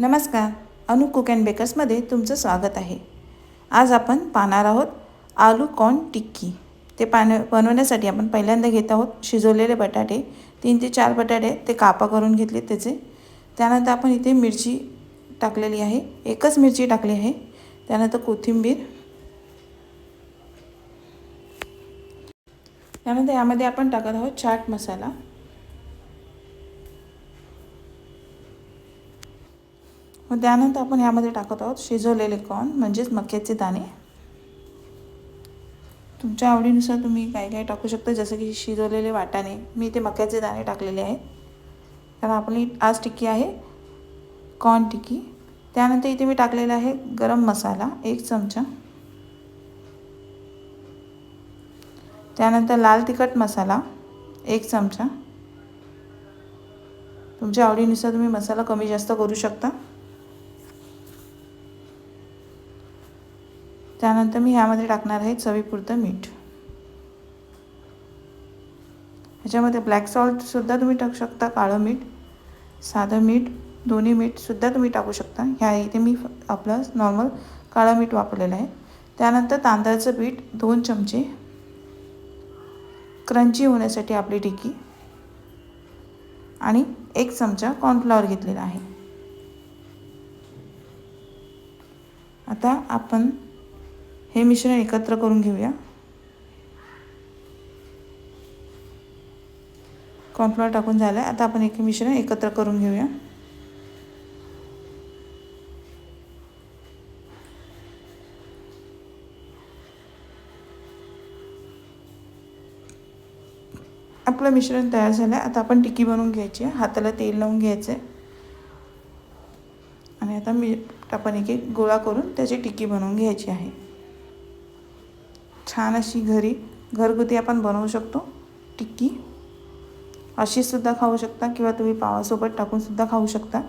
नमस्कार अनु cook and बेकर्समध्ये तुमचं स्वागत आहे. आज आपण पाहणार आहोत आलू कॉर्न टिक्की. ते पान बनवण्यासाठी आपण पहिल्यांदा घेत आहोत शिजवलेले बटाटे तीन ते चार बटाटे ते कापा करून घेतले त्याचे. त्यानंतर आपण इथे मिरची टाकलेली आहे एकच मिरची टाकली आहे. त्यानंतर कोथिंबीर. त्यानंतर यामध्ये आपण टाकत आहोत चाट मसाला. मग त्यानंतर आपण यामध्ये टाकत आहोत शिजवलेले कॉर्न म्हणजेच मक्याचे दाणे. तुमच्या आवडीनुसार तुम्ही काय काय टाकू शकता जसं की शिजवलेले वाटाणे. मी इथे मक्याचे दाणे टाकलेले आहेत. कारण आपली आज टिक्की आहे कॉर्न टिक्की. त्यानंतर इथे मी टाकलेला आहे गरम मसाला एक चमचा. त्यानंतर लाल तिखट मसाला एक चमचा. तुमच्या आवडीनुसार तुम्ही मसाला कमी जास्त करू शकता. त्यानंतर मी ह्यामध्ये टाकणार आहे चवीपुरतं मीठ. ह्याच्यामध्ये ब्लॅक सॉल्टसुद्धा तुम्ही टाकू शकता काळं मीठ साधं मीठ दोन्ही मीठसुद्धा तुम्ही टाकू शकता. ह्या इथे मी आपलं नॉर्मल काळं मीठ वापरलेलं आहे. त्यानंतर तांदळाचं पीठ दोन चमचे. क्रंची होण्यासाठी आपली टिकी. आणि एक चमचा कॉर्नफ्लॉवर घेतलेला आहे. आता आपण हे मिश्रण एकत्र करून घेऊया. कॉर्नफ्लॉवर टाकून झालं आहे आता आपण एक मिश्रण एकत्र करून घेऊया. आपलं मिश्रण तयार झालं आहे आता आपण टिक्की बनवून घ्यायची आहे. हाताला तेल लावून घ्यायचं आहे आणि आता मी आपण एक एक गोळा करून त्याची टिक्की बनवून घ्यायची आहे. छान अशी घरी घरगुती आपण बनवू शकतो. टिक्की. अशीसुद्धा खाऊ शकता किंवा तुम्ही पावासोबत टाकूनसुद्धा खाऊ शकता.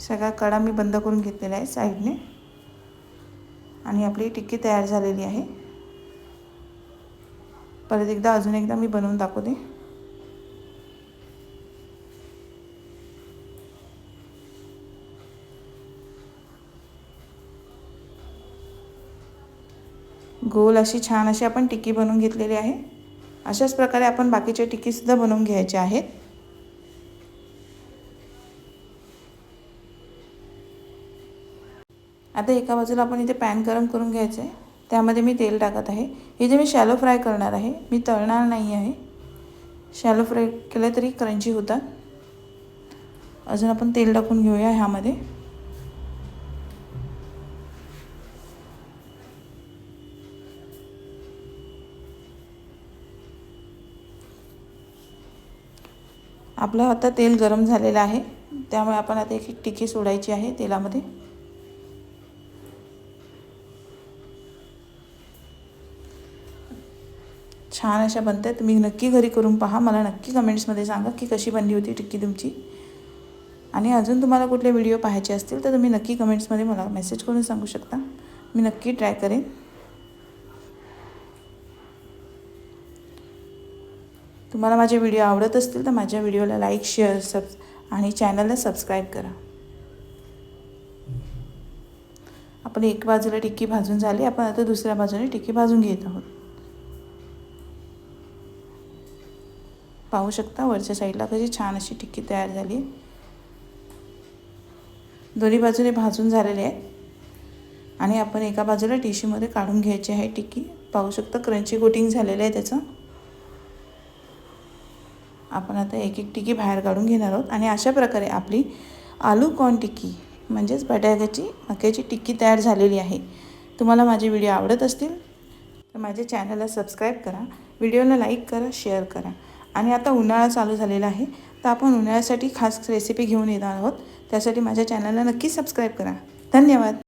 सगळा कडा मी बंद करून घेतलेला आहे साईडने. आणि आपली टिक्की तयार झालेली आहे. परत एकदा अजून एकदा मी बनवून दाखवते. गोल अशी छान अशी आपण टिक्की बनवून घेतलेली आहे. अशाच प्रकारे आपण बाकीच्या टिक्कीसुद्धा बनवून घ्यायच्या आहेत. आता एका बाजूला आपण इथे पॅन गरम करून घ्यायचं आहे. त्यामध्ये मी तेल टाकत आहे. इथे मी शॅलो फ्राय करणार आहे मी तळणार नाही आहे. शॅलो फ्राय केलं तरी क्रंची होतात. अजून आपण तेल टाकून घेऊया ह्यामध्ये. आपलं आता तेल गरम झालेलं आहे. त्यामुळे आपण आता एक एक टिकी सोडायची आहे तेलामध्ये. छान अशा बनतात. तुम्ही नक्की घरी करून पहा. मला नक्की कमेंट्समध्ये सांगा की कशी बनली होती टिक्की तुमची. आणि अजून तुम्हाला कुठले व्हिडिओ पाहायचे असतील तर तुम्ही नक्की कमेंट्समध्ये मला मेसेज करून सांगू शकता. मी नक्की ट्राय करेन. तुम्हाला माझे व्हिडिओ आवडत असतील तर माझ्या व्हिडिओला लाईक शेअर सब आणि चॅनलला सबस्क्राईब करा. आपण एक बाजूला टिक्की भाजून झाली आपण आता दुसऱ्या बाजूने टिक्की भाजून घेत आहोत. पाहू शकता वरच्या साईडला कशी छान अशी टिक्की तयार झाली. दोन्ही बाजूने भाजून झालेले आहेत आणि आपण एका बाजूला टिश्यूमध्ये काढून घ्यायची आहे टिक्की. पाहू शकता क्रंची कोटिंग झालेलं आहे त्याचं. आपण आता एक एक टिकी बाहेर काढून घेणार आहोत. आणि अशा प्रकारे आपली आलू कॉर्न टिक्की म्हणजेच बटाट्याची मक्याची टिक्की तयार झालेली आहे. तुम्हाला माझे व्हिडिओ आवडत असतील तर माझ्या चॅनलला सबस्क्राईब करा व्हिडिओला लाईक करा शेअर करा. आणि आता उन्हाळा चालू झालेला आहे तर आपण उन्हाळ्यासाठी खास रेसिपी घेऊन येणार आहोत. त्यासाठी माझ्या चॅनलला नक्की सबस्क्राईब करा. धन्यवाद.